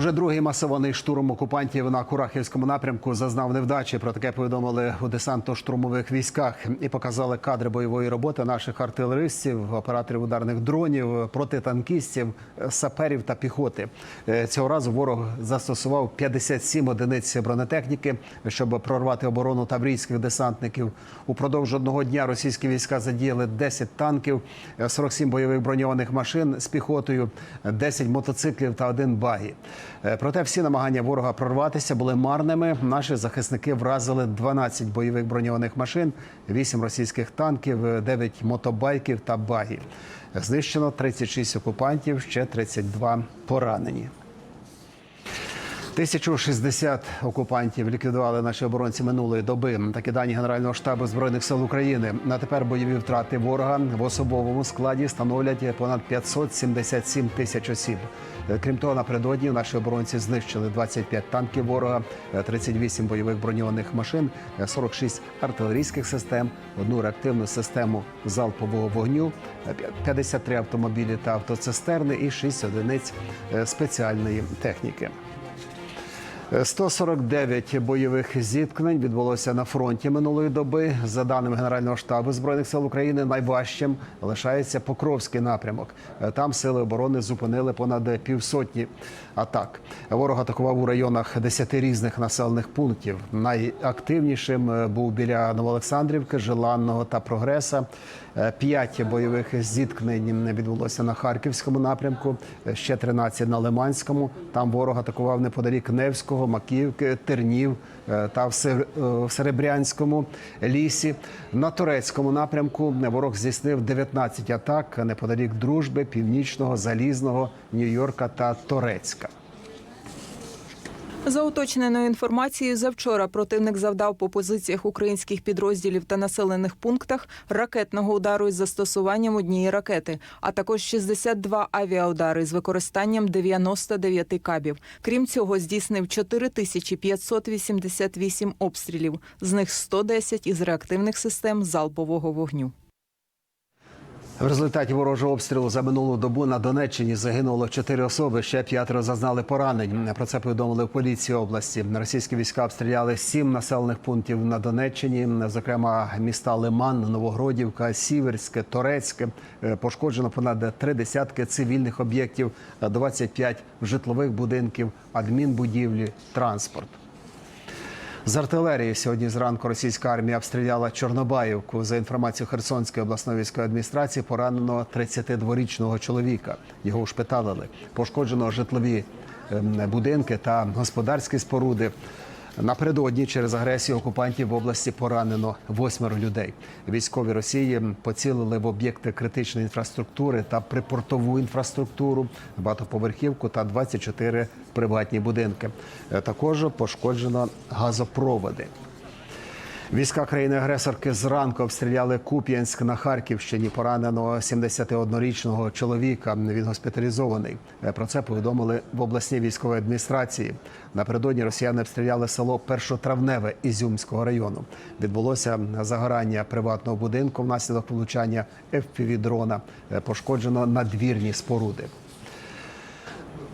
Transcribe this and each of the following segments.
Уже другий масований штурм окупантів на Курахівському напрямку зазнав невдачі. Про таке повідомили у десантно-штурмових військах і показали кадри бойової роботи наших артилеристів, операторів ударних дронів, протитанкістів, саперів та піхоти. Е, Цього разу ворог застосував 57 одиниць бронетехніки, щоб прорвати оборону таврійських десантників. Упродовж одного дня російські війська задіяли 10 танків, е, 47 бойових броньованих машин з піхотою, 10 мотоциклів та один багі. Е, Проте всі намагання ворога прорватися були марними. Наші захисники вразили 12 бойових броньованих машин, 8 російських танків, е, 9 мотобайків та багів. Знищено 36 окупантів, ще 32 поранені. 1060 окупантів ліквідували наші оборонці минулої доби. Такі дані Генерального штабу збройних сил України. На тепер бойові втрати ворога в особовому складі становлять понад 577 тисяч осіб. Крім того, напередодні наші оборонці знищили 25 танків ворога, е, 38 бойових броньованих машин, е, 46 артилерійських систем, одну реактивну систему залпового вогню, е, 53 автомобілі та автоцистерни і 6 одиниць е, спеціальної техніки. 149 бойових зіткнень відбулося на фронті минулої доби. За даними Генерального штабу збройних сил України, найважчим лишається Покровський напрямок. Там сили оборони зупинили понад півсотні атак. Ворог атакував у районах 10 різних населених пунктів. Найактивнішим е, був біля Новоолександрівки, Желанного та Прогреса. Е, П'ять бойових зіткнень відбулося на Харківському напрямку, е, ще 13 на Лиманському. Там ворог атакував неподалік Невського, Макіївки, Тернів е, та е, в Серебрянському лісі. На турецькому напрямку ворог здійснив 19 атак неподалік Дружби, Північного, Залізного, Нью-Йорка та Торецька. За уточненою інформацією, завчора противник завдав по позиціях українських підрозділів та населених пунктах ракетного удару із застосуванням однієї ракети, а також 62 авіаудари з використанням 99 кабів. Крім цього, здійснив 4588 обстрілів, з них 110 із реактивних систем залпового вогню. В результаті ворожого обстрілу за минулу добу на Донеччині загинуло чотири особи. Ще п'ятеро зазнали поранень. Про це повідомили в поліції області. Російські війська обстріляли сім населених пунктів на Донеччині, зокрема міста Лиман, Новогродівка, Сіверське, Торецьке. Пошкоджено понад три десятки цивільних об'єктів, 25 житлових будинків, адмінбудівлі, транспорт. З артилерії сьогодні зранку російська армія обстріляла Чорнобаївку. За інформацією Херсонської обласної військової адміністрації, поранено 32-річного чоловіка. Його ушпиталили. Пошкоджено житлові ем, будинки та господарські споруди. Напередодні через агресію окупантів в області поранено восьмеро людей. Військові Росії поцілили в об'єкти критичної інфраструктури та припортову інфраструктуру, багатоповерхівку та 24 приватні будинки. Е, Також пошкоджено газопроводи. Війська країни-агресорки зранку обстріляли Куп'янськ на Харківщині. Поранено 71-річного чоловіка. Він госпіталізований. Е, Про це повідомили в обласній військовій адміністрації. Напередодні росіяни обстріляли село Першотравневе Ізюмського району. Відбулося загорання приватного будинку внаслідок влучання FPV-дрона. Е, Пошкоджено надвірні споруди.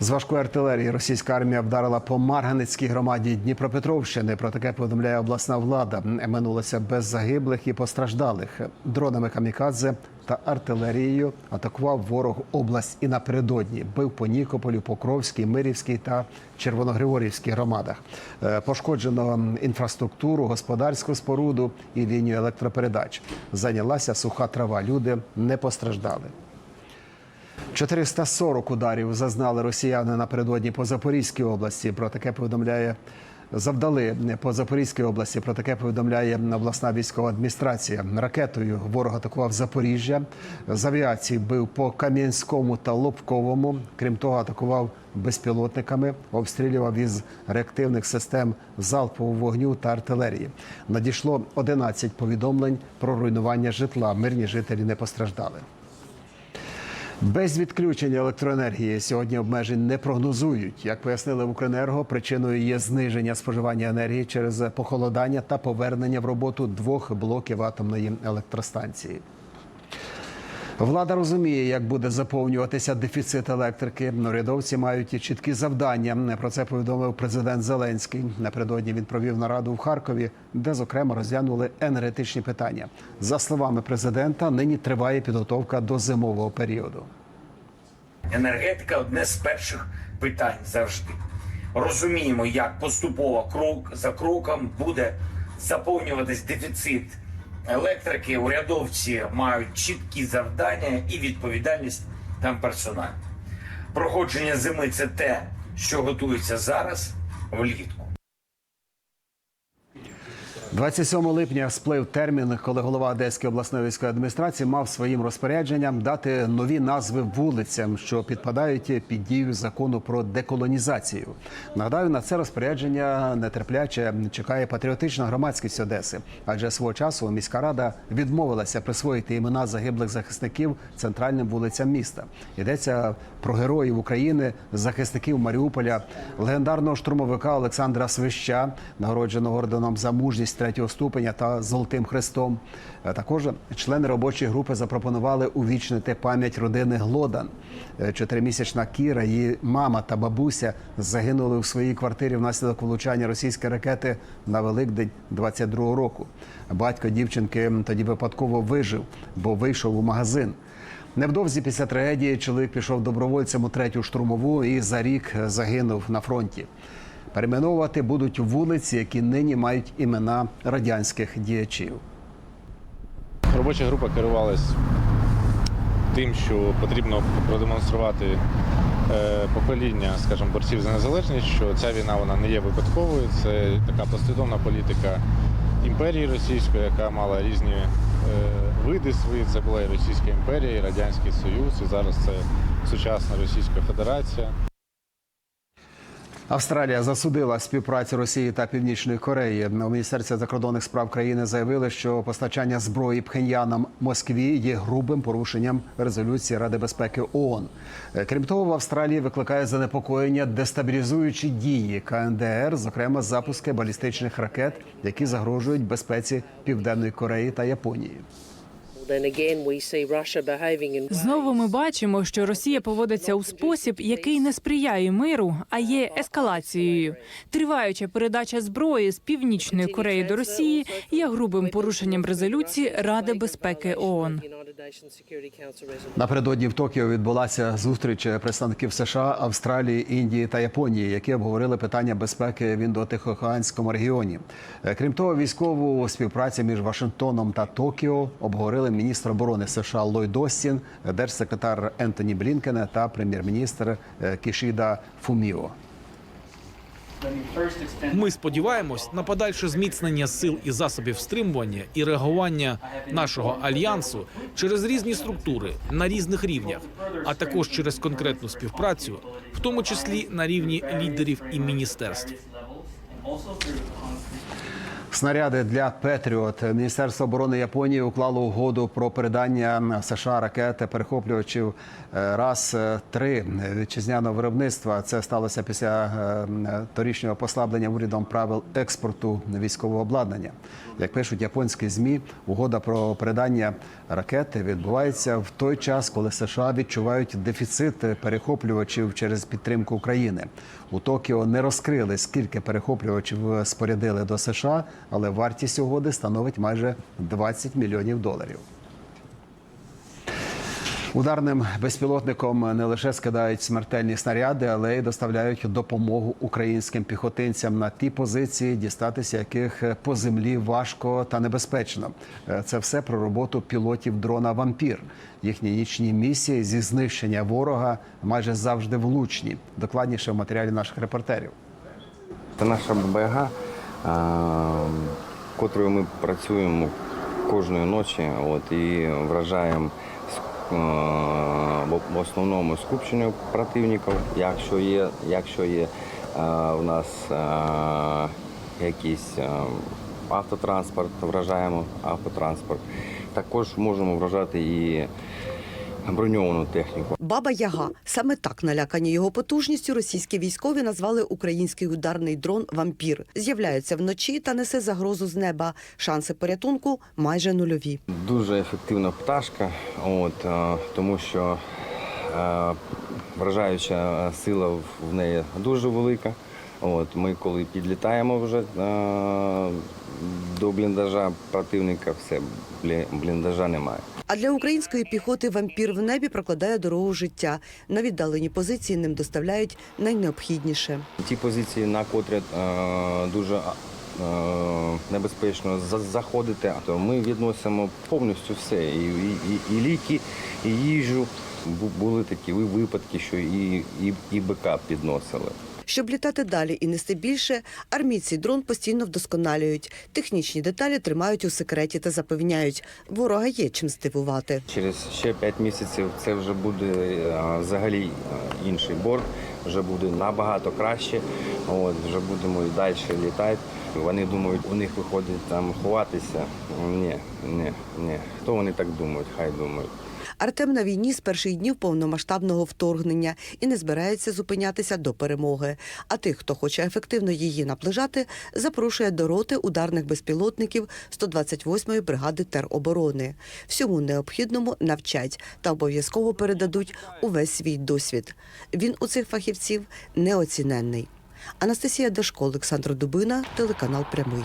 З важкої артилерії російська армія вдарила по Марганецькій громаді Дніпропетровщини. Про таке повідомляє обласна влада. Минулося без загиблих і постраждалих. Дронами камікадзе та артилерією атакував ворог область і напередодні. Бив по Нікополю, Покровській, Мирівській та Червоногригорівській громадах. Е, Пошкоджено інфраструктуру, господарську споруду і лінію електропередач. Зайнялася суха трава. Люди не постраждали. 440 ударів зазнали росіяни напередодні по Запорізькій області. Про таке повідомляє завдали по Запорізькій області. Про таке повідомляє обласна військова адміністрація. Ракетою ворог атакував Запоріжжя. З авіації бив по Кам'янському та Лобковому. Крім того, атакував безпілотниками, обстрілював із реактивних систем залпового вогню та артилерії. Надійшло 11 повідомлень про руйнування житла. Мирні жителі не постраждали. Без відключення електроенергії сьогодні обмежень не прогнозують. Як пояснили в Укренерго, причиною є зниження споживання енергії через похолодання та повернення в роботу двох блоків атомної електростанції. Влада розуміє, як буде заповнюватися дефіцит електрики. Урядовці мають чіткі завдання. Про це повідомив президент Зеленський. Напередодні він провів нараду в Харкові, де зокрема розглянули енергетичні питання. За словами президента, нині триває підготовка до зимового періоду. Енергетика одне з перших питань завжди. Розуміємо, як поступово крок за кроком буде заповнюватись дефіцит електрики. Урядовці мають чіткі завдання і відповідальність там персональну. Проходження зими це те, що готується зараз влітку. 27 липня сплив термін, коли голова Одеської обласної військової адміністрації мав своїм розпорядженням дати нові назви вулицям, що підпадають під дію закону про деколонізацію. Нагадаю, на це розпорядження нетерпляче чекає патріотична громадськість Одеси, адже свого часу міська рада відмовилася присвоїти імена загиблих захисників центральним вулицям міста. Йдеться про героїв України, захисників Маріуполя, легендарного штурмовика Олександра Свища, нагородженого орденом за мужність третього ступеня та золотим хрестом. Е, Також члени робочої групи запропонували увічнити пам'ять родини Глодан. Е, Чотиримісячна Кіра, її мама та бабуся загинули у своїй квартирі внаслідок влучання російської ракети на Великдень 22-го року. Батько дівчинки тоді випадково вижив, бо вийшов у магазин. Невдовзі після трагедії чоловік пішов добровольцем у третю штурмову і за рік загинув на фронті. Перейменовувати будуть вулиці, які нині мають імена радянських діячів. Робоча група керувалась тим, що потрібно продемонструвати е, покоління, скажімо, борців за незалежність, що ця війна вона не є випадковою. Це така послідовна політика імперії російської, яка мала різні е, види свої. Це була і Російська імперія, і Радянський Союз, і зараз це сучасна Російська Федерація. Австралія засудила співпрацю Росії та Північної Кореї. У міністерстві закордонних справ країни заявили, що постачання зброї Пхеньяном Москві є грубим порушенням резолюції Ради безпеки ООН. Крім того, в Австралії викликає занепокоєння дестабілізуючі дії КНДР, зокрема запуски балістичних ракет, які загрожують безпеці Південної Кореї та Японії. Знову ми бачимо, що Росія поводиться у спосіб, який не сприяє миру, а є ескалацією. Триваюча передача зброї з північної Кореї до Росії є грубим порушенням резолюції Ради безпеки ООН. Напередодні в Токіо відбулася зустріч представників США, Австралії, Індії та Японії, які обговорили питання безпеки в індотихоокеанському регіоні. Крім того, військову співпрацю між Вашингтоном та Токіо обговорили міністр оборони США Ллойд Остін, держсекретар Ентоні Блінкен та прем'єр-міністр е, Кішіда Фуміо. Ми сподіваємось на подальше зміцнення сил і засобів стримування і реагування нашого альянсу через різні структури на різних рівнях, а також через конкретну співпрацю, в тому числі на рівні лідерів і міністерств. Снаряди для Петріот Міністерство оборони Японії уклало угоду про передання США ракети перехоплювачів е, раз 3 вітчизняного виробництва. Це сталося після е, торічнього послаблення урядом правил експорту військового обладнання. Як пишуть японські змі, угода про передання ракети відбувається в той час, коли США відчувають дефіцит перехоплювачів через підтримку України. У Токіо не розкрили, скільки перехоплювачів спорядили до США, але вартість угоди становить майже 20 мільйонів доларів. Ударним безпілотником не лише скидають смертельні снаряди, але й доставляють допомогу українським піхотинцям на ті позиції, дістатися яких по землі важко та небезпечно. Це все про роботу пілотів дрона Вампір. Їхні нічні місії зі знищення ворога майже завжди влучні. Докладніше в матеріалі наших репортерів. Це наша ББГ, котрою ми працюємо кожної ночі от, і вражаємо в основному скупченню противників, якщо є, якщо є в нас якийсь автотранспорт, вражаємо автотранспорт. Також можемо вражати і броньовану техніку. Баба Яга. Саме так налякані його потужністю російські військові назвали український ударний дрон Вампір. З'являється вночі та несе загрозу з неба. Шанси порятунку майже нульові. Дуже ефективна пташка, от, е, тому що е, вражаюча сила в- в неї дуже велика. От, ми коли підлітаємо вже е, до бліндажа противника, все, блі- бліндажа немає. А для української піхоти вампір в небі прокладає дорогу життя. На віддалені позиції ним доставляють найнеобхідніше. Ті позиції, на котрі е, дуже е, небезпечно за- заходити, то ми відносимо повністю все. І, і, і, і ліки, і їжу. Бу- Були такі випадки, що і, і, і БК підносили. Щоб літати далі і нести більше, армійці дрон постійно вдосконалюють. Технічні деталі тримають у секреті та запевняють, ворога є чим здивувати. Через ще 5 місяців це вже буде взагалі інший борт, вже буде набагато краще. От, вже будемо і далі літати. Вони думають, у них виходить там ховатися. Ні, ні, ні. Хто вони так думають? Хай думають. Артем на війні з перших днів повномасштабного вторгнення і не збирається зупинятися до перемоги. А тих, хто хоче ефективно її наближати, запрошує до роти ударних безпілотників 128-ї бригади тероборони. Всьому необхідному навчать та обов'язково передадуть увесь свій досвід. Він у цих фахівців неоціненний. Анастасія Дашко, Олександр Дубина, телеканал Прямий.